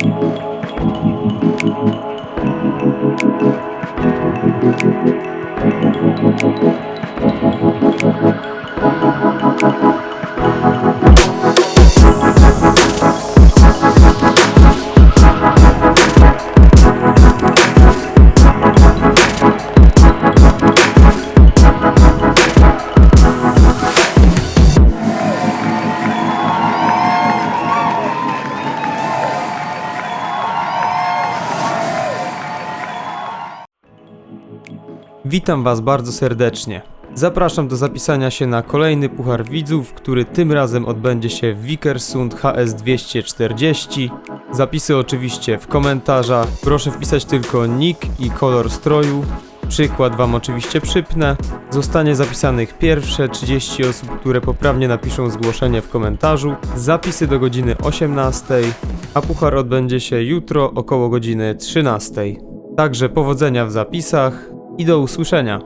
Thank you. Witam Was bardzo serdecznie. Zapraszam do zapisania się na kolejny Puchar Widzów, który tym razem odbędzie się w Vikersund HS 240. Zapisy oczywiście w komentarzach. Proszę wpisać tylko nick i kolor stroju. Przykład Wam oczywiście przypnę. Zostanie zapisanych pierwsze 30 osób, które poprawnie napiszą zgłoszenie w komentarzu. Zapisy do godziny 18, a puchar odbędzie się jutro około godziny 13. Także powodzenia w zapisach i do usłyszenia.